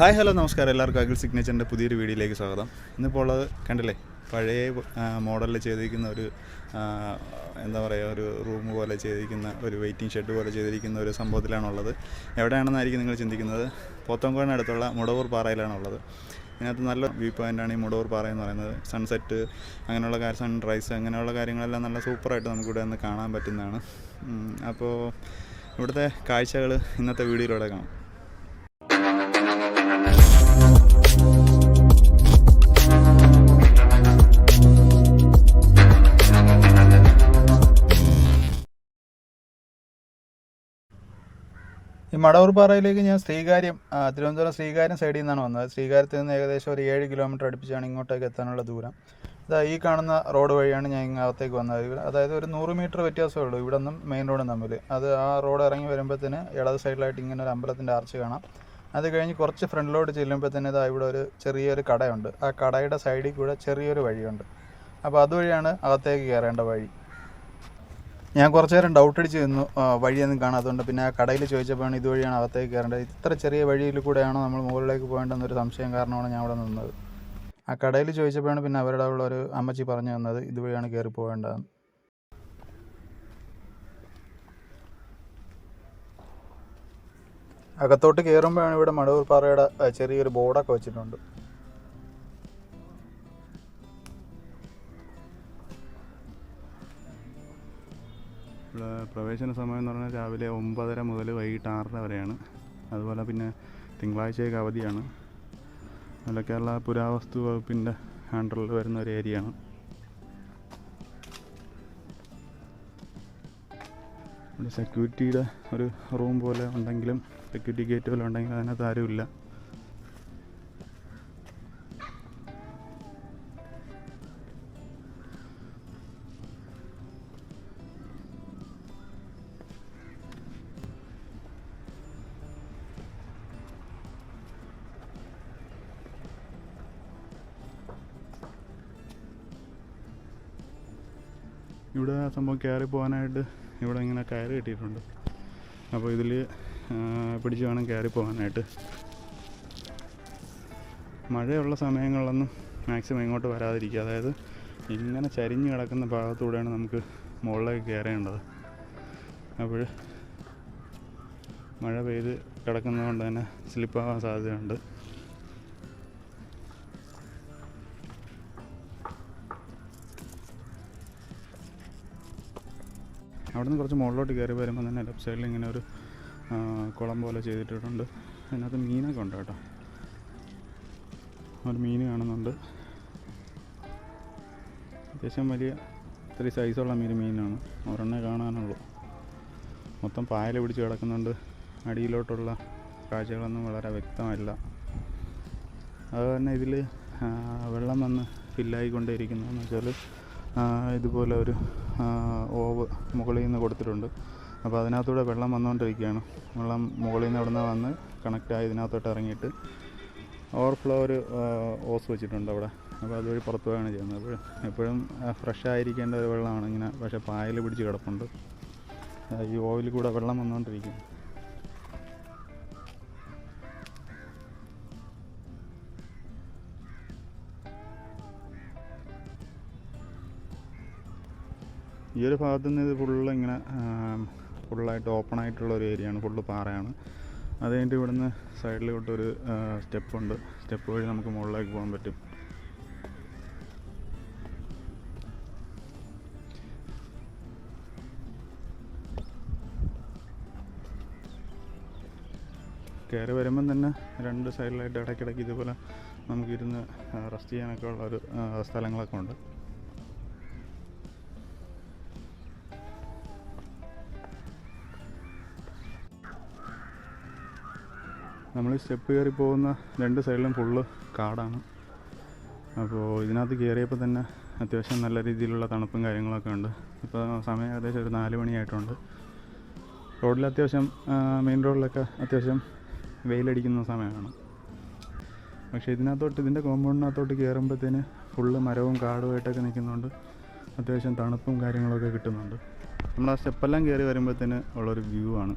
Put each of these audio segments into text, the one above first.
Hi hello നമസ്കാരം. എല്ലാവർക്കും അഖിൽ സിഗ്നേച്ചറിന്റെ പുതിയൊരു വീഡിയോയിലേക്ക് സ്വാഗതം. ഇന്നിപ്പോൾ ഉള്ളത് കണ്ടില്ലേ? പഴയ മോഡലിൽ ചെയ്തിരിക്കുന്ന ഒരു എന്താ പറയുക ഒരു റൂം പോലെ ചെയ്തിരിക്കുന്ന ഒരു വെയിറ്റിംഗ് ഷെഡ് പോലെ ചെയ്തിരിക്കുന്ന ഒരു സംഭവത്തിലാണുള്ളത്. എവിടെയാണെന്നായിരിക്കും നിങ്ങൾ ചിന്തിക്കുന്നത്? പോത്തങ്കോടിനടുത്തുള്ള മുടവൂർ പാറയിലാണുള്ളത്. ഇതിനകത്ത് നല്ല വ്യൂ പോയിന്റാണ് ഈ മുടവൂർ പാറ എന്ന് പറയുന്നത്. സൺസെറ്റ് അങ്ങനെയുള്ള കാര്യം സൺറൈസ് അങ്ങനെയുള്ള കാര്യങ്ങളെല്ലാം നല്ല സൂപ്പറായിട്ട് നമുക്കിവിടെ നിന്ന് കാണാൻ പറ്റുന്നതാണ്. അപ്പോൾ ഇവിടുത്തെ കാഴ്ചകൾ ഇന്നത്തെ വീഡിയോയിലൂടെ കാണാം. മടവൂർ പാറയിലേക്ക് ഞാൻ ശ്രീകാര്യം തിരുവനന്തപുരം ശ്രീകാര്യം സൈഡിൽ നിന്നാണ് വന്നത്. ശ്രീകാര്യത്തിൽ നിന്ന് ഏകദേശം ഒരു ഏഴ് കിലോമീറ്റർ അടുപ്പിച്ചാണ് ഇങ്ങോട്ടേക്ക് എത്താനുള്ള ദൂരം. ഇതാ ഈ കാണുന്ന റോഡ് വഴിയാണ് ഞാൻ ഇങ്ങോട്ടേക്ക് വന്നത്. അതായത് ഒരു നൂറ് മീറ്റർ വ്യത്യാസമേ ഉള്ളൂ ഇവിടെ നിന്നും മെയിൻ റോഡും തമ്മിൽ അത് ആ റോഡ് ഇറങ്ങി വരുമ്പോഴത്തേന് ഇടത് സൈഡിലായിട്ട് ഇങ്ങനെ ഒരു അമ്പലത്തിന്റെ ആർച്ച് കാണാം. അത് കഴിഞ്ഞ് കുറച്ച് ഫ്രണ്ടിലോട്ട് തന്നെ ഇതാ ഇവിടെ ഒരു ചെറിയൊരു കടയുണ്ട്. ആ കടയുടെ സൈഡിൽ കൂടെ ചെറിയൊരു വഴിയുണ്ട്. അപ്പോൾ അതുവഴിയാണ് അകത്തേക്ക് കയറേണ്ട വഴി. ഞാൻ കുറച്ച് നേരം ഡൗട്ട് അടിച്ച് നിന്നു. വഴിയൊന്നും കാണാത്തതുകൊണ്ട് പിന്നെ ആ കടയിൽ ചോദിച്ചപ്പോഴാണ് ഇതുവഴിയാണ് അകത്തേക്ക് കയറേണ്ടത്. ഇത്ര ചെറിയ വഴിയിൽ കൂടെയാണോ നമ്മൾ മുകളിലേക്ക് പോകേണ്ടെന്നൊരു സംശയം കാരണമാണ് ഞാൻ അവിടെ നിന്നത്. ആ കടയിൽ ചോദിച്ചപ്പോഴാണ് പിന്നെ അവരുടെ ഉള്ള ഒരു അമ്മച്ചി പറഞ്ഞു തന്നത് ഇതുവഴിയാണ് കയറി പോകേണ്ടതെന്ന്. അകത്തോട്ട് കയറുമ്പോഴാണ് ഇവിടെ മടവൂർ പാറയുടെ ചെറിയൊരു ബോർഡൊക്കെ വെച്ചിട്ടുണ്ട്. പ്രവേശന സമയം എന്ന് പറഞ്ഞാൽ രാവിലെ ഒമ്പതര മുതൽ വൈകിട്ട് ആറര വരെയാണ്. അതുപോലെ പിന്നെ തിങ്കളാഴ്ചയൊക്കെ അവധിയാണ്. നല്ല കേരള പുരാവസ്തു വകുപ്പിന്റെ അണ്ടറിൽ വരുന്ന ഒരു ഏരിയയാണ് സെക്യൂരിറ്റിയുടെ ഒരു റൂം പോലെ ഉണ്ടെങ്കിലും സെക്യൂരിറ്റി ഗേറ്റ് പോലെ ഉണ്ടെങ്കിലും അതിനകത്ത് ആരുമില്ല. ഇവിടെ സംഭവം കയറി പോകാനായിട്ട് ഇവിടെ ഇങ്ങനെ കയറ് കെട്ടിയിട്ടുണ്ട്. അപ്പോൾ ഇതിൽ പിടിച്ച് വേണം കയറി പോകാനായിട്ട്. മഴയുള്ള സമയങ്ങളിലൊന്നും മാക്സിമം ഇങ്ങോട്ട് വരാതിരിക്കുക. അതായത് ഇങ്ങനെ ചരിഞ്ഞ് കിടക്കുന്ന ഭാഗത്തൂടെയാണ് നമുക്ക് മുകളിലേക്ക് കയറേണ്ടത്. അപ്പോൾ മഴ പെയ്ത് കിടക്കുന്നതുകൊണ്ട് തന്നെ സ്ലിപ്പാവാൻ സാധ്യതയുണ്ട്. അവിടെ നിന്ന് കുറച്ച് മുകളിലോട്ട് കയറി വരുമ്പോൾ തന്നെ ലെഫ്റ്റ് സൈഡിൽ ഇങ്ങനെ ഒരു കുളം പോലെ ചെയ്തിട്ടിട്ടുണ്ട്. അതിനകത്ത് മീനൊക്കെ ഉണ്ട് കേട്ടോ. ഒരു മീൻ കാണുന്നുണ്ട്. അത്യാവശ്യം വലിയ ഇത്തിരി സൈസുള്ള മീൻ മീനാണ്. ഒരെണ്ണേ കാണാനുള്ളൂ. മൊത്തം പായൽ പിടിച്ച് കിടക്കുന്നുണ്ട്. അടിയിലോട്ടുള്ള കാഴ്ചകളൊന്നും വളരെ വ്യക്തമല്ല. അത് തന്നെ ഇതിൽ വെള്ളം വന്ന് ഫില്ലായിക്കൊണ്ടേയിരിക്കുന്നതെന്ന് വെച്ചാൽ ഇതുപോലെ ഒരു ഓവ് മുകളിൽ നിന്ന് കൊടുത്തിട്ടുണ്ട്. അപ്പോൾ അതിനകത്തൂടെ വെള്ളം വന്നുകൊണ്ടിരിക്കുകയാണ്. വെള്ളം മുകളിൽ നിന്ന് അവിടെ നിന്ന് വന്ന് കണക്റ്റായി ഇതിനകത്തോട്ട് ഇറങ്ങിയിട്ട് ഓവർഫ്ലോ ഒരു ഓസ് വെച്ചിട്ടുണ്ട് അവിടെ. അപ്പോൾ അതുവഴി പുറത്തു പോവുകയാണ് ചെയ്യുന്നത്. അപ്പോൾ എപ്പോഴും ഫ്രഷ് ആയിരിക്കേണ്ട ഒരു വെള്ളമാണ്. ഇങ്ങനെ പക്ഷേ പായൽ പിടിച്ച് കിടപ്പുണ്ട്. ഈ ഓയിൽ കൂടെ വെള്ളം വന്നുകൊണ്ടിരിക്കും ഈ ഒരു ഭാഗത്തു നിന്ന് ഇത് ഫുള്ള് ഇങ്ങനെ ഫുള്ളായിട്ട് ഓപ്പൺ ആയിട്ടുള്ള ഒരു ഏരിയയാണ് ഫുള്ള് പാറയാണ്. അത് കഴിഞ്ഞിട്ട് ഇവിടുന്ന് സൈഡിലോട്ടൊരു സ്റ്റെപ്പുണ്ട് സ്റ്റെപ്പ് വഴി നമുക്ക് മുകളിലേക്ക് പോകാൻ പറ്റും. കയറി വരുമ്പം തന്നെ രണ്ട് സൈഡിലായിട്ട് ഇടയ്ക്കിടയ്ക്ക് ഇതുപോലെ നമുക്കിരുന്ന് റെസ്റ്റ് ചെയ്യാനൊക്കെ ഉള്ള ഒരു സ്ഥലങ്ങളൊക്കെ ഉണ്ട്. നമ്മൾ സ്റ്റെപ്പ് കയറി പോകുന്ന രണ്ട് സൈഡിലും ഫുള്ള് കാടാണ്. അപ്പോൾ ഇതിനകത്ത് കയറിയപ്പോൾ തന്നെ അത്യാവശ്യം നല്ല രീതിയിലുള്ള തണുപ്പും കാര്യങ്ങളൊക്കെ ഉണ്ട്. ഇപ്പോൾ സമയം ഏകദേശം ഒരു നാല് മണിയായിട്ടുണ്ട്. റോഡിൽ അത്യാവശ്യം മെയിൻ റോഡിലൊക്കെ അത്യാവശ്യം വെയിലടിക്കുന്ന സമയമാണ്. പക്ഷേ ഇതിനകത്തോട്ട് ഇതിന്റെ കോമ്പൗണ്ടിനകത്തോട്ട് കയറുമ്പോഴത്തേന് ഫുള്ള് മരവും കാടുമായിട്ടൊക്കെ നിൽക്കുന്നതുകൊണ്ട് അത്യാവശ്യം തണുപ്പും കാര്യങ്ങളൊക്കെ കിട്ടുന്നുണ്ട്. നമ്മൾ ആ സ്റ്റെപ്പെല്ലാം കയറി വരുമ്പോഴത്തേന് ഉള്ളൊരു വ്യൂ ആണ്.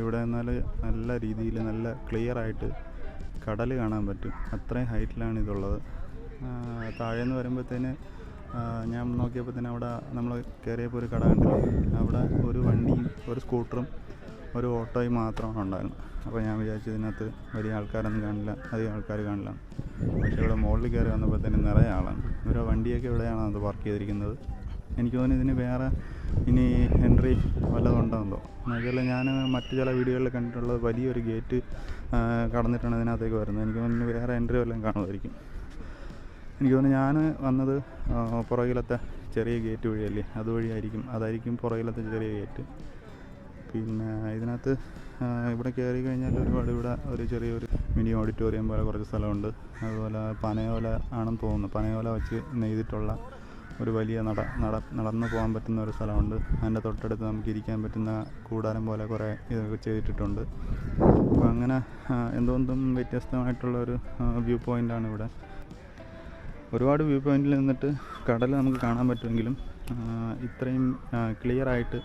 ഇവിടെ എന്നാൽ നല്ല രീതിയിൽ നല്ല ക്ലിയർ ആയിട്ട് കടൽ കാണാൻ പറ്റും. അത്രയും ഹൈറ്റിലാണ് ഇതുള്ളത്. താഴെ താഴേന്ന് വരുമ്പോഴത്തേന് ഞാൻ നോക്കിയപ്പോൾ തന്നെ അവിടെ നമ്മൾ കയറിയപ്പോൾ ഒരു കട കണ്ടില്ലേ? അവിടെ ഒരു വണ്ടിയും ഒരു സ്കൂട്ടറും ഒരു ഓട്ടോയും മാത്രമാണ് ഉണ്ടായിരുന്നത്. അപ്പോൾ ഞാൻ വിചാരിച്ചു ഇതിനകത്ത് വലിയ ആൾക്കാരൊന്നും കാണില്ല അധികം ആൾക്കാർ കാണില്ല. പക്ഷേ ഇവിടെ മുകളിൽ കയറി വന്നപ്പോൾ തന്നെ നിറയെ ആളാണ്. ഓരോ വണ്ടിയൊക്കെ ഇവിടെയാണ് അത് പാർക്ക് ചെയ്തിരിക്കുന്നത്. എനിക്ക് തോന്നുന്നു ഇതിന് വേറെ ഇനി എൻട്രി വല്ലതും ഉണ്ടോ എന്നുവെച്ചാൽ ഞാൻ മറ്റു ചില വീഡിയോകളിൽ കണ്ടിട്ടുള്ളത് വലിയൊരു ഗേറ്റ് കടന്നിട്ടാണ് ഇതിനകത്തേക്ക് വരുന്നത്. എനിക്ക് തോന്നുന്നു വേറെ എൻട്രി വല്ലതും കാണുമായിരിക്കും. എനിക്ക് തോന്നുന്നു ഞാൻ വന്നത് പുറകിലത്തെ ചെറിയ ഗേറ്റ് വഴിയല്ലേ? അതുവഴിയായിരിക്കും. അതായിരിക്കും പുറകിലത്തെ ചെറിയ ഗേറ്റ്. പിന്നെ ഇതിനകത്ത് ഇവിടെ കയറി കഴിഞ്ഞാൽ ഒരുപാട് ഇവിടെ ഒരു ചെറിയൊരു മിനി ഓഡിറ്റോറിയം പോലെ കുറച്ച് സ്ഥലമുണ്ട്. അതുപോലെ പനയോല ആണെന്ന് തോന്നുന്നു. പനയോല വെച്ച് നെയ്തിട്ടുള്ള ഒരു വലിയ നട നട നടന്നു പോകാൻ പറ്റുന്ന ഒരു സ്ഥലമുണ്ട്. അതിന്റെ തൊട്ടടുത്ത് നമുക്ക് ഇരിക്കാൻ പറ്റുന്ന കൂടാരം പോലെ കുറേ ഇതൊക്കെ ചെയ്തിട്ടുണ്ട് അപ്പോൾ അങ്ങനെ എന്തുകൊണ്ടും വ്യത്യസ്തമായിട്ടുള്ള ഒരു വ്യൂ പോയിന്റാണ് ഇവിടെ. ഒരുപാട് വ്യൂ പോയിന്റിൽ നിന്നിട്ട് കടൽ നമുക്ക് കാണാൻ പറ്റുമെങ്കിലും ഇത്രയും ക്ലിയർ ആയിട്ട്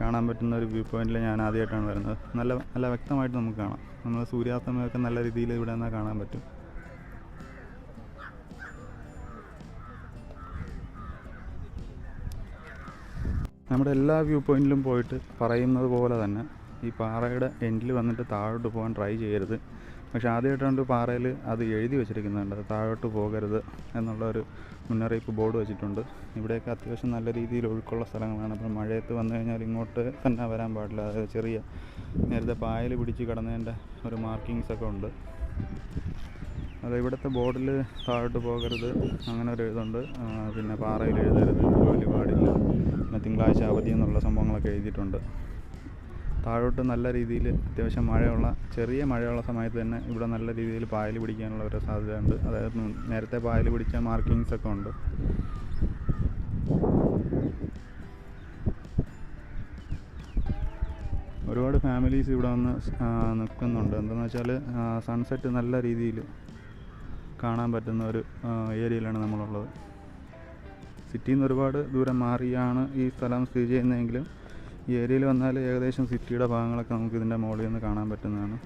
കാണാൻ പറ്റുന്ന ഒരു വ്യൂ പോയിന്റിൽ ഞാൻ ആദ്യമായിട്ടാണ് വരുന്നത്. നല്ല നല്ല വ്യക്തമായിട്ട് നമുക്ക് കാണാം. നമ്മൾ സൂര്യാസ്തമയമൊക്കെ നല്ല രീതിയിൽ ഇവിടെ നിന്നാൽ കാണാൻ പറ്റും. നമ്മുടെ എല്ലാ വ്യൂ പോയിന്റിലും പോയിട്ട് പറയുന്നത് പോലെ തന്നെ ഈ പാറയുടെ എൻഡിൽ വന്നിട്ട് താഴോട്ട് പോകാൻ ട്രൈ ചെയ്യരുത്. പക്ഷെ ആദ്യമായിട്ടാണ് പാറയിൽ അത് എഴുതി വെച്ചിരിക്കുന്നുണ്ട്. താഴോട്ട് പോകരുത് എന്നുള്ള ഒരു മുന്നറിയിപ്പ് ബോർഡ് വെച്ചിട്ടുണ്ട്. ഇവിടെയൊക്കെ അത്യാവശ്യം നല്ല രീതിയിൽ ഒഴുക്കുള്ള സ്ഥലങ്ങളാണ്. അപ്പോൾ മഴയത്ത് വന്നു കഴിഞ്ഞാൽ ഇങ്ങോട്ട് തന്നെ വരാൻ പാടില്ല. അതായത് ചെറിയ നേരത്തെ പായൽ പിടിച്ച് കിടന്നതിന്റെ ഒരു മാർക്കിങ്സൊക്കെ ഉണ്ട്. അത് ഇവിടുത്തെ ബോർഡിൽ താഴോട്ട് പോകരുത്. അങ്ങനെ ഒരു ഇതുണ്ട്. പിന്നെ പാറയിൽ എഴുതരുത്. ജോലി പാടില്ല. പിന്നെ തിങ്കളാഴ്ച അവധി എന്നുള്ള സംഭവങ്ങളൊക്കെ എഴുതിയിട്ടുണ്ട്. താഴോട്ട് നല്ല രീതിയിൽ അത്യാവശ്യം മഴയുള്ള ചെറിയ മഴയുള്ള സമയത്ത് തന്നെ ഇവിടെ നല്ല രീതിയിൽ പായൽ പിടിക്കാനുള്ള ഒരു സാധ്യതയുണ്ട്. അതായത് നേരത്തെ പായൽ പിടിച്ച മാർക്കിങ്സ് ഒക്കെ ഉണ്ട്. ഒരുപാട് ഫാമിലീസ് ഇവിടെ വന്ന് നിൽക്കുന്നുണ്ട്. എന്താണെന്ന് വെച്ചാൽ സൺസെറ്റ് നല്ല രീതിയിൽ കാണാൻ പറ്റുന്ന ഒരു ഏരിയയിലാണ് നമ്മളുള്ളത്. സിറ്റിയിൽ നിന്ന് ഒരുപാട് ദൂരം മാറിയാണ് ഈ സ്ഥലം സ്ഥിതി ചെയ്യുന്നതെങ്കിലും ഈ ഏരിയയിൽ വന്നാൽ ഏകദേശം സിറ്റിയുടെ ഭാഗങ്ങളൊക്കെ നമുക്ക് ഇതിന്റെ മുകളിൽ നിന്ന് കാണാൻ പറ്റുന്നതാണ്.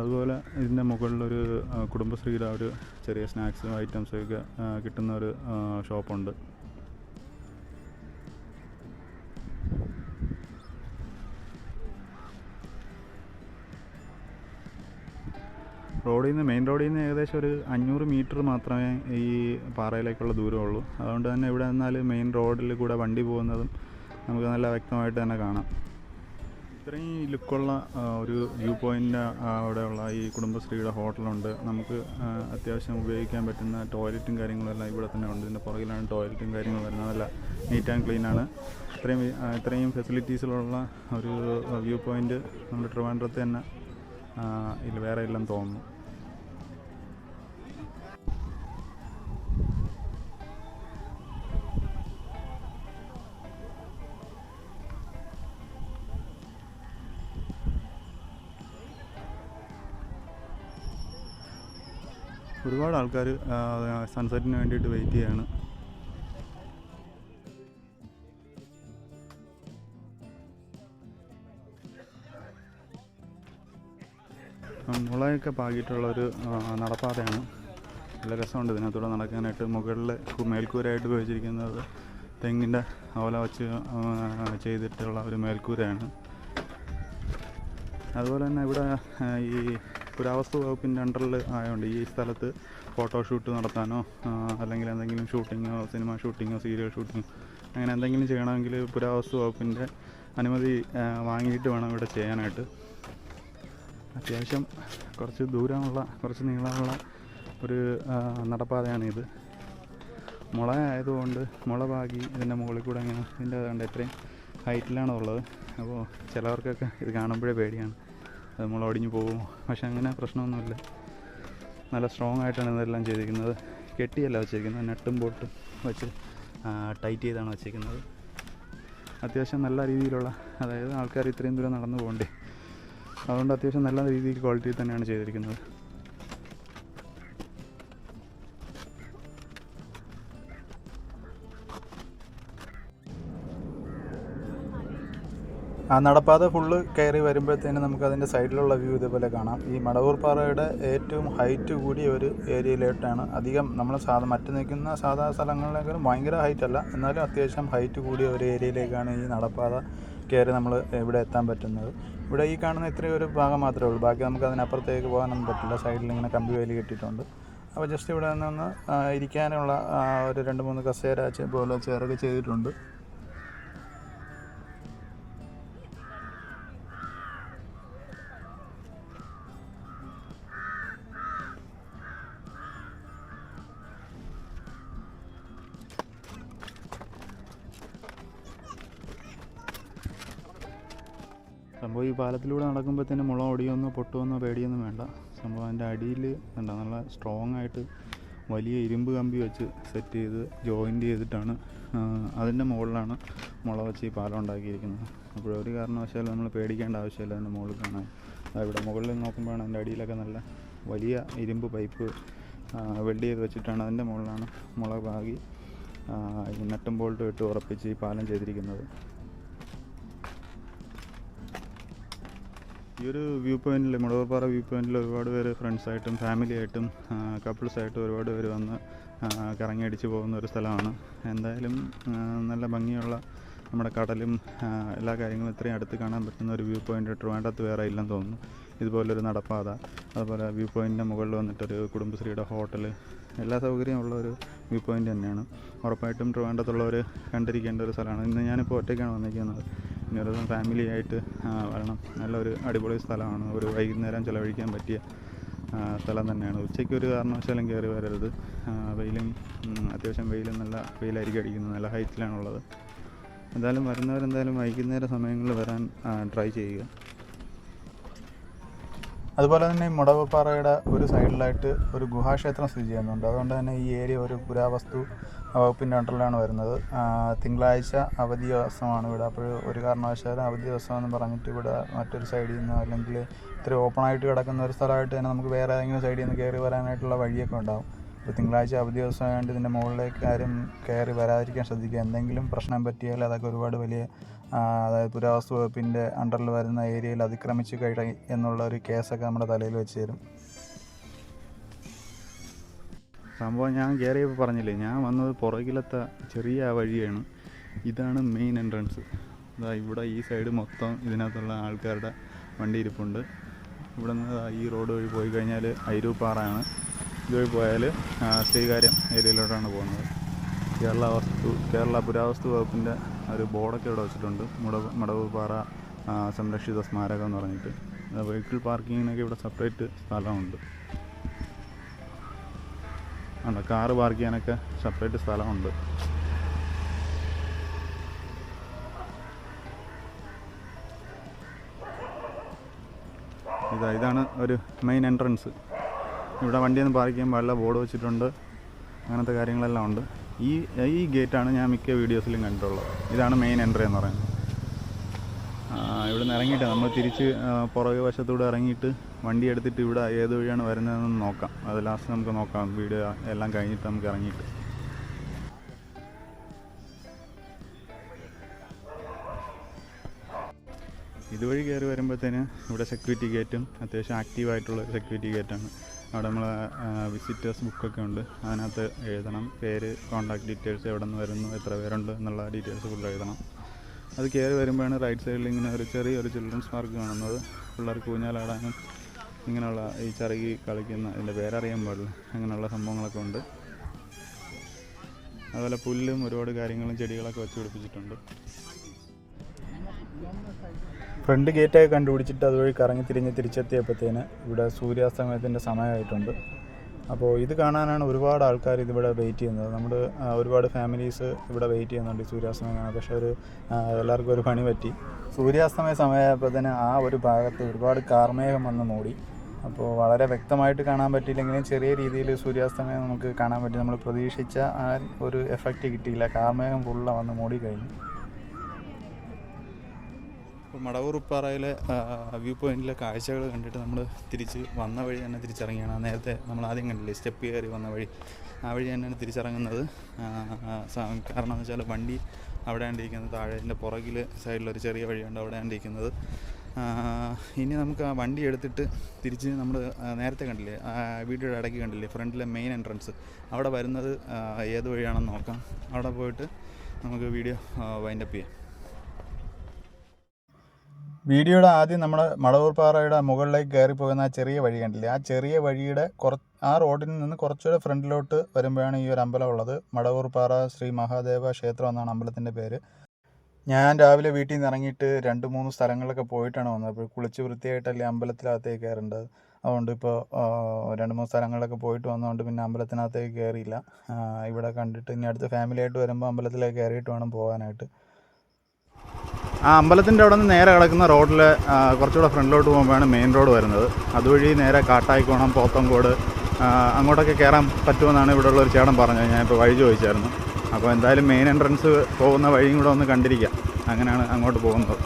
അതുപോലെ ഇതിന്റെ മുകളിലൊരു കുടുംബശ്രീയുടെ ഒരു ചെറിയ സ്നാക്സും ഐറ്റംസൊക്കെ കിട്ടുന്ന ഒരു ഷോപ്പുണ്ട്. റോഡിൽ നിന്ന് മെയിൻ റോഡിൽ നിന്ന് ഏകദേശം ഒരു അഞ്ഞൂറ് മീറ്റർ മാത്രമേ ഈ പാറയിലേക്കുള്ള ദൂരമുള്ളൂ അതുകൊണ്ട് തന്നെ ഇവിടെ നിന്നാൽ മെയിൻ റോഡിൽ കൂടെ വണ്ടി പോകുന്നതും നമുക്ക് നല്ല വ്യക്തമായിട്ട് തന്നെ കാണാം. ഇത്രയും ലുക്കുള്ള ഒരു വ്യൂ പോയിന്റ് അവിടെയുള്ള ഈ കുടുംബശ്രീയുടെ ഹോട്ടലുണ്ട്. നമുക്ക് അത്യാവശ്യം ഉപയോഗിക്കാൻ പറ്റുന്ന ടോയ്ലറ്റും കാര്യങ്ങളും എല്ലാം ഇവിടെ തന്നെ ഉണ്ട്. ഇതിന്റെ പുറകിലാണ് ടോയ്ലറ്റും കാര്യങ്ങളും വരുന്നത്. നല്ല നീറ്റ് ആൻഡ് ക്ലീൻ ആണ്. ഇത്രയും ഇത്രയും ഫെസിലിറ്റീസിലുള്ള ഒരു വ്യൂ പോയിന്റ് നമ്മുടെ ട്രിവാൻഡ്രത്ത് തന്നെ ഇതിൽ വേറെ എല്ലാം തോന്നുന്നു. ഒരുപാട് ആൾക്കാർ സൺസെറ്റിന് വേണ്ടിയിട്ട് വെയിറ്റ് ചെയ്യാണ്. മുളയൊക്കെ പാകിയിട്ടുള്ള ഒരു നടപ്പാതയാണ്. നല്ല രസമുണ്ട് ഇതിനകത്തൂടെ നടക്കാനായിട്ട്. മുകളിൽ മേൽക്കൂരയായിട്ട് ഉപയോഗിച്ചിരിക്കുന്നത് തെങ്ങിന്റെ ഓല വച്ച് ചെയ്തിട്ടുള്ള ഒരു മേൽക്കൂരയാണ്. അതുപോലെ തന്നെ ഇവിടെ ഈ പുരാവസ്തു വകുപ്പിന്റെ അണ്ടറിൽ ആയതുകൊണ്ട് ഈ സ്ഥലത്ത് ഫോട്ടോഷൂട്ട് നടത്താനോ അല്ലെങ്കിൽ എന്തെങ്കിലും ഷൂട്ടിങ്ങോ സിനിമ ഷൂട്ടിങ്ങോ സീരിയൽ ഷൂട്ടിങ്ങോ അങ്ങനെ എന്തെങ്കിലും ചെയ്യണമെങ്കിൽ പുരാവസ്തു വകുപ്പിന്റെ അനുമതി വാങ്ങിയിട്ട് വേണം ഇവിടെ ചെയ്യാനായിട്ട്. അത്യാവശ്യം കുറച്ച് ദൂരമുള്ള കുറച്ച് നീളമുള്ള ഒരു നടപ്പാതയാണിത്. മുള ആയതുകൊണ്ട് മുള പാകി ഇതിന്റെ മുകളിൽ കൂടെ ഇങ്ങനെ ഇതിന്റെ കണ്ട് ഇത്രയും ഹൈറ്റിലാണ് ഉള്ളത്. അപ്പോൾ ചിലവർക്കൊക്കെ ഇത് കാണുമ്പോഴേ പേടിയാണ്. അത് ഒടിഞ്ഞു പോകും. പക്ഷെ അങ്ങനെ പ്രശ്നമൊന്നുമില്ല. നല്ല സ്ട്രോങ് ആയിട്ടാണ് ഇതെല്ലാം ചെയ്തിരിക്കുന്നത്. കെട്ടിയല്ല വെച്ചിരിക്കുന്നത്. നെട്ടും ബോട്ടും വെച്ച് ടൈറ്റ് ചെയ്താണ് വെച്ചിരിക്കുന്നത്. അത്യാവശ്യം നല്ല രീതിയിലുള്ള അതായത് ആൾക്കാർ ഇത്രയും ദൂരം നടന്നു പോകണ്ടേ. അതുകൊണ്ട് അത്യാവശ്യം നല്ല രീതിയിൽ ക്വാളിറ്റി തന്നെയാണ് ചെയ്തിരിക്കുന്നത്. ആ നടപ്പാത ഫുള്ള് കയറി വരുമ്പോഴത്തേനും നമുക്ക് അതിന്റെ സൈഡിലുള്ള വ്യൂ ഇതേപോലെ കാണാം. ഈ മടവൂർ പാറയുടെ ഏറ്റവും ഹൈറ്റ് കൂടിയ ഒരു ഏരിയയിലോട്ടാണ് അധികം നമ്മൾ സാധാ മറ്റ് നിൽക്കുന്ന സാധാ സ്ഥലങ്ങളിലേക്കാളും ഭയങ്കര ഹൈറ്റ് അല്ല. എന്നാലും അത്യാവശ്യം ഹൈറ്റ് കൂടിയ ഒരു ഏരിയയിലേക്കാണ് ഈ നടപ്പാത കയറി നമ്മൾ ഇവിടെ എത്താൻ പറ്റുന്നത്. ഇവിടെ ഈ കാണുന്ന ഇത്രയും ഒരു ഭാഗം മാത്രമേ ഉള്ളൂ. ബാക്കി നമുക്ക് അതിനപ്പുറത്തേക്ക് പോകാനൊന്നും പറ്റില്ല. സൈഡിൽ ഇങ്ങനെ കമ്പി വേലി കെട്ടിയിട്ടുണ്ട്. അപ്പോൾ ജസ്റ്റ് ഇവിടെ നിന്ന് ഇരിക്കാനുള്ള ഒരു രണ്ട് മൂന്ന് കസേര പോലെ ചെയറൊക്കെ ചെയ്തിട്ടുണ്ട്. സംഭവം നടക്കുമ്പോൾ തന്നെ മുളം ഒടിയൊന്നോ പൊട്ടുമെന്നോ പേടിയൊന്നും വേണ്ട. സംഭവം അതിന്റെ അടിയിൽ വേണ്ട നല്ല സ്ട്രോങ് ആയിട്ട് വലിയ ഇരുമ്പ് കമ്പി വെച്ച് സെറ്റ് ചെയ്ത് ജോയിന്റ് ചെയ്തിട്ടാണ് അതിന്റെ മുകളിലാണ് മുള വെച്ച് ഈ പാലം ഉണ്ടാക്കിയിരിക്കുന്നത്. അപ്പോൾ ഒരു കാരണവശാലും നമ്മൾ പേടിക്കേണ്ട ആവശ്യമില്ല അതിന്റെ മുകളിൽ കാണാൻ. ഇവിടെ മുകളിൽ നോക്കുമ്പോഴാണ് അതിന്റെ അടിയിലൊക്കെ നല്ല വലിയ ഇരുമ്പ് പൈപ്പ് വെൽഡ് ചെയ്ത് വെച്ചിട്ടാണ് അതിന്റെ മുകളിലാണ് മുള പാകി നട്ടും ബോൾട്ടും ഇട്ട് ഉറപ്പിച്ച് ഈ പാലം ചെയ്തിരിക്കുന്നത്. ഈ ഒരു വ്യൂ പോയിന്റിൽ മുടവപ്പാറ വ്യൂ പോയിന്റിൽ ഒരുപാട് പേര് ഫ്രണ്ട്സായിട്ടും ഫാമിലിയായിട്ടും കപ്പിൾസായിട്ടും ഒരുപാട് പേര് വന്ന് ആ, കറങ്ങി അടിച്ച് പോകുന്ന ഒരു സ്ഥലമാണ്. എന്തായാലും നല്ല ഭംഗിയുള്ള നമ്മുടെ കടലും എല്ലാ കാര്യങ്ങളും ഇത്രയും അടുത്ത് കാണാൻ പറ്റുന്ന ഒരു വ്യൂ പോയിന്റ് ട്രിവാൻഡ്രത്ത് വേറെ ഇല്ലെന്ന് തോന്നുന്നു. ഇതുപോലൊരു നടപ്പാത അതുപോലെ വ്യൂ പോയിന്റിന്റെ മുകളിൽ വന്നിട്ടൊരു കുടുംബശ്രീയുടെ ഹോട്ടൽ എല്ലാ സൗകര്യവും ഉള്ള ഒരു വ്യൂ പോയിന്റ് തന്നെയാണ്. ഉറപ്പായിട്ടും ട്രിവാൻഡ്രത്തുള്ളവർ കണ്ടിരിക്കേണ്ട ഒരു സ്ഥലമാണ്. ഇന്ന് ഞാനിപ്പോൾ ഒറ്റയ്ക്കാണ് വന്നിരിക്കുന്നത്. ഇനി ഒരു ദിവസം ഫാമിലി ആയിട്ട് വരണം. നല്ലൊരു അടിപൊളി സ്ഥലമാണ്. ഒരു വൈകുന്നേരം ചിലവഴിക്കാൻ പറ്റിയ സ്ഥലം തന്നെയാണ്. ഉച്ചയ്ക്ക് ഒരു കാരണവശാലും കയറി വരരുത്. വെയിലും അത്യാവശ്യം വെയിലും നല്ല വെയിലായിരിക്കും അടിക്കുന്നത്. നല്ല ഹൈറ്റിലാണുള്ളത് എന്തായാലും വരുന്നവരെന്തായാലും വൈകുന്നേര സമയങ്ങളിൽ വരാൻ ട്രൈ ചെയ്യുക. അതുപോലെ തന്നെ മുടവപ്പാറയുടെ ഒരു സൈഡിലായിട്ട് ഒരു ഗുഹാക്ഷേത്രം സ്ഥിതി ചെയ്യുന്നുണ്ട്. അതുകൊണ്ട് തന്നെ ഈ ഏരിയ ഒരു പുരാവസ്തു വകുപ്പിന്റെ അണ്ടറിലാണ് വരുന്നത്. തിങ്കളാഴ്ച അവധി ദിവസമാണ് ഇവിടെ. അപ്പോൾ ഒരു കാരണവശാലും അവധി ദിവസം എന്ന് പറഞ്ഞിട്ട് ഇവിടെ മറ്റൊരു സൈഡിൽ നിന്നോ അല്ലെങ്കിൽ ഇത്ര ഓപ്പണായിട്ട് കിടക്കുന്ന ഒരു സ്ഥലമായിട്ട് തന്നെ നമുക്ക് വേറെ ഏതെങ്കിലും സൈഡിൽ നിന്ന് കയറി വരാനായിട്ടുള്ള വഴിയൊക്കെ ഉണ്ടാവും. ഇപ്പോൾ തിങ്കളാഴ്ച അവധി ദിവസം വേണ്ടി ഇതിന്റെ മുകളിലേക്ക് ആരും കയറി വരാതിരിക്കാൻ ശ്രദ്ധിക്കുക. എന്തെങ്കിലും പ്രശ്നം പറ്റിയാൽ അതൊക്കെ ഒരുപാട് വലിയ അതായത് പുരാവസ്തു വകുപ്പിന്റെ അണ്ടറിൽ വരുന്ന ഏരിയയിൽ അതിക്രമിച്ച് കഴിയും എന്നുള്ള ഒരു കേസൊക്കെ നമ്മുടെ തലയിൽ വെച്ച് തരും. സംഭവം ഞാൻ കയറിയപ്പോൾ പറഞ്ഞില്ലേ ഞാൻ വന്നത് പുറകിലത്തെ ചെറിയ വഴിയാണ്. ഇതാണ് മെയിൻ എൻട്രൻസ് അതാ ഇവിടെ ഈ സൈഡ് മൊത്തം ഇതിനകത്തുള്ള ആൾക്കാരുടെ വണ്ടി ഇരിപ്പുണ്ട്. ഇവിടെ നിന്ന് ഈ റോഡ് വഴി പോയി കഴിഞ്ഞാൽ അയിരൂപ്പാറാണ് ഇതുവഴി പോയാൽ ശ്രീകാര്യം ഏരിയയിലോട്ടാണ് പോകുന്നത്. കേരള വസ്തു കേരള പുരാവസ്തു വകുപ്പിന്റെ ഒരു ബോർഡൊക്കെ ഇവിടെ വെച്ചിട്ടുണ്ട്. മുടവ് മടവുപാറ സംരക്ഷിത സ്മാരകം എന്ന് പറഞ്ഞിട്ട്. വെഹിക്കിൾ പാർക്കിങ്ങിനൊക്കെ ഇവിടെ സെപ്പറേറ്റ് സ്ഥലമുണ്ട്. ഉണ്ട് കാറ് പാർക്ക് ചെയ്യാനൊക്കെ സെപ്പറേറ്റ് സ്ഥലമുണ്ട്. ഇതാ ഇതാണ് ഒരു മെയിൻ എൻട്രൻസ് ഇവിടെ വണ്ടിയൊന്നും പാർക്ക് ചെയ്യാൻ പാടില്ല. ബോർഡ് വെച്ചിട്ടുണ്ട്. അങ്ങനത്തെ കാര്യങ്ങളെല്ലാം ഉണ്ട്. ഈ ഈ ഗേറ്റാണ് ഞാൻ മിക്ക വീഡിയോസിലും കണ്ടിട്ടുള്ളത്. ഇതാണ് മെയിൻ എൻട്രി എന്ന് പറയുന്നത്. ഇവിടെ നിന്ന് ഇറങ്ങിയിട്ട് നമ്മൾ തിരിച്ച് പുറകെ വശത്തൂടെ ഇറങ്ങിയിട്ട് വണ്ടി എടുത്തിട്ട് ഇവിടെ ഏത് വഴിയാണ് വരുന്നതെന്ന് നോക്കാം. അത് ലാസ്റ്റ് നമുക്ക് നോക്കാം. വീഡിയോ എല്ലാം കഴിഞ്ഞിട്ട് നമുക്ക് ഇറങ്ങിയിട്ട്. ഇതുവഴി കയറി വരുമ്പോഴത്തേന് ഇവിടെ സെക്യൂരിറ്റി ഗേറ്റും അത്യാവശ്യം ആക്റ്റീവായിട്ടുള്ള സെക്യൂരിറ്റി ഗേറ്റാണ് അവിടെ നമ്മൾ വിസിറ്റേഴ്സ് ബുക്കൊക്കെ ഉണ്ട്. അതിനകത്ത് എഴുതണം. പേര് കോൺടാക്ട് ഡീറ്റെയിൽസ് എവിടെ നിന്ന് വരുന്നു എത്ര പേരുണ്ട് എന്നുള്ള ഡീറ്റെയിൽസ് ഫുൾ എഴുതണം. അത് കയറി വരുമ്പോഴാണ് റൈറ്റ് സൈഡിൽ ഇങ്ങനെ ഒരു ചെറിയൊരു ചിൽഡ്രൻസ് പാർക്ക് കാണുന്നത്. പിള്ളേർക്ക് ഊഞ്ഞാലാടാനും ഇങ്ങനെയുള്ള ഈ ചിറകി കളിക്കുന്ന ഇതിന്റെ പേരറിയാൻ പാടില്ല. അങ്ങനെയുള്ള സംഭവങ്ങളൊക്കെ ഉണ്ട്. അതുപോലെ പുല്ലും ഒരുപാട് കാര്യങ്ങളും ചെടികളൊക്കെ വെച്ച് പിടിപ്പിച്ചിട്ടുണ്ട്. ഫ്രണ്ട് ഗേറ്റൊക്കെ കണ്ടുപിടിച്ചിട്ട് അതുവഴി കറങ്ങി തിരിഞ്ഞ് തിരിച്ചെത്തിയപ്പോഴത്തേന് ഇവിടെ സൂര്യാസ്തമയത്തിന്റെ സമയമായിട്ടുണ്ട്. അപ്പോൾ ഇത് കാണാനാണ് ഒരുപാട് ആൾക്കാർ ഇതിവിടെ വെയിറ്റ് ചെയ്യുന്നത്. നമ്മൾ ഒരുപാട് ഫാമിലീസ് ഇവിടെ വെയിറ്റ് ചെയ്യുന്നുണ്ട് ഈ സൂര്യാസ്തമയം കാണാൻ പക്ഷേ ഒരു എല്ലാവർക്കും ഒരു പണി പറ്റി. സൂര്യാസ്തമയ സമയമായപ്പോൾ തന്നെ ആ ഒരു ഭാഗത്ത് ഒരുപാട് കാർമേഘം വന്ന് മൂടി. അപ്പോൾ വളരെ വ്യക്തമായിട്ട് കാണാൻ പറ്റിയില്ലെങ്കിലും ചെറിയ രീതിയിൽ സൂര്യാസ്തമയം നമുക്ക് കാണാൻ പറ്റി. നമ്മൾ പ്രതീക്ഷിച്ച ആ ഒരു എഫക്റ്റ് കിട്ടിയില്ല. കാർമേഘം ഫുള്ള വന്ന് മൂടി കഴിഞ്ഞു. മടവൂർ പാറയിലെ വ്യൂ പോയിന്റിലെ കാഴ്ചകൾ കണ്ടിട്ട് നമ്മൾ തിരിച്ച് വന്ന വഴി തന്നെ തിരിച്ചിറങ്ങിയാണ്. നേരത്തെ നമ്മൾ ആദ്യം കണ്ടില്ലേ സ്റ്റെപ്പ് കയറി വന്ന വഴി. ആ വഴി തന്നെയാണ് തിരിച്ചിറങ്ങുന്നത്. കാരണം എന്ന് വെച്ചാൽ വണ്ടി അവിടെയാണ് ഇരിക്കുന്നത് താഴെ എന്റെ പുറകിൽ സൈഡിലൊരു ചെറിയ വഴിയുണ്ട് അവിടെയാണ് ഇരിക്കുന്നത് ഇനി നമുക്ക് ആ വണ്ടി എടുത്തിട്ട് തിരിച്ച് നമ്മൾ നേരത്തെ കണ്ടില്ലേ വീഡിയോയുടെ ഇടയ്ക്ക് കണ്ടില്ലേ ഫ്രണ്ടിലെ മെയിൻ എൻട്രൻസ് അവിടെ വരുന്നത് ഏത് വഴിയാണെന്ന് നോക്കാം. അവിടെ പോയിട്ട് നമുക്ക് വീഡിയോ വൈൻഡപ്പ് ചെയ്യാം. വീഡിയോയുടെ ആദ്യം നമ്മൾ മടവൂർ പാറയുടെ മുകളിലേക്ക് കയറി പോകുന്ന ആ ചെറിയ വഴി കണ്ടില്ലേ? ആ ചെറിയ വഴിയുടെ കുറ ആ റോഡിൽ നിന്ന് കുറച്ചുകൂടെ ഫ്രണ്ടിലോട്ട് വരുമ്പോഴാണ് ഈ ഒരു അമ്പലം ഉള്ളത്. മടവൂർ പാറ ശ്രീ മഹാദേവ ക്ഷേത്രം എന്നാണ് അമ്പലത്തിന്റെ പേര്. ഞാൻ രാവിലെ വീട്ടിൽ നിന്ന് ഇറങ്ങിയിട്ട് രണ്ട് മൂന്ന് സ്ഥലങ്ങളിലൊക്കെ പോയിട്ടാണ് വന്നത്. അപ്പോൾ കുളിച്ച് വൃത്തിയായിട്ടല്ലേ അമ്പലത്തിനകത്തേക്ക് കയറേണ്ടത്? അതുകൊണ്ട് ഇപ്പോൾ രണ്ട് മൂന്ന് സ്ഥലങ്ങളിലൊക്കെ പോയിട്ട് വന്നതുകൊണ്ട് പിന്നെ അമ്പലത്തിനകത്തേക്ക് കയറിയില്ല. ഇവിടെ കണ്ടിട്ട് ഇനി അടുത്ത ഫാമിലി ആയിട്ട് വരുമ്പോൾ അമ്പലത്തിലേക്ക് കയറിയിട്ട് വേണം പോകാനായിട്ട്. ആ അമ്പലത്തിന്റെ അവിടെ നിന്ന് നേരെ കിടക്കുന്ന റോഡിൽ കുറച്ചുകൂടെ ഫ്രണ്ടിലോട്ട് പോകുമ്പോഴാണ് മെയിൻ റോഡ് വരുന്നത്. അതുവഴി നേരെ കാട്ടായിക്കോണം പോത്തങ്കോട് അങ്ങോട്ടൊക്കെ കയറാൻ പറ്റുമെന്നാണ് ഇവിടെയുള്ള ഒരു ചേട്ടൻ പറഞ്ഞത്. ഞാനിപ്പോൾ വഴി ചോദിച്ചായിരുന്നു. അപ്പോൾ എന്തായാലും മെയിൻ എൻട്രൻസ് പോകുന്ന വഴിയും കൂടെ ഒന്ന് കണ്ടിരിക്കാം. അങ്ങനെയാണ് അങ്ങോട്ട് പോകുന്നത്.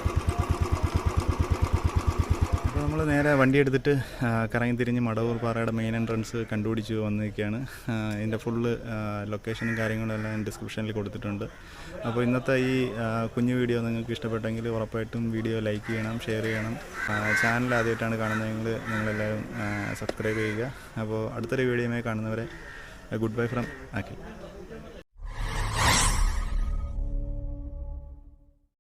അപ്പോൾ നമ്മൾ നേരെ വണ്ടി എടുത്തിട്ട് കറങ്ങി തിരിഞ്ഞ് മടവൂർ പാറയുടെ മെയിൻ എൻട്രൻസ് കണ്ടുപിടിച്ച് വന്നിരിക്കുകയാണ്. ഇതിന്റെ ഫുള്ള് ലൊക്കേഷനും കാര്യങ്ങളും എല്ലാം ഡിസ്ക്രിപ്ഷനിൽ കൊടുത്തിട്ടുണ്ട്. അപ്പോൾ ഇന്നത്തെ ഈ കുഞ്ഞു വീഡിയോ നിങ്ങൾക്ക് ഇഷ്ടപ്പെട്ടെങ്കിൽ ഉറപ്പായിട്ടും വീഡിയോ ലൈക്ക് ചെയ്യണം ഷെയർ ചെയ്യണം. ചാനൽ ആദ്യമായിട്ടാണ് കാണുന്നതെങ്കിൽ നിങ്ങളെല്ലാവരും സബ്സ്ക്രൈബ് ചെയ്യുക. അപ്പോൾ അടുത്തൊരു വീഡിയോയുമായി കാണുന്നവരെ ഗുഡ് ബൈ ഫ്രം അഖിൽ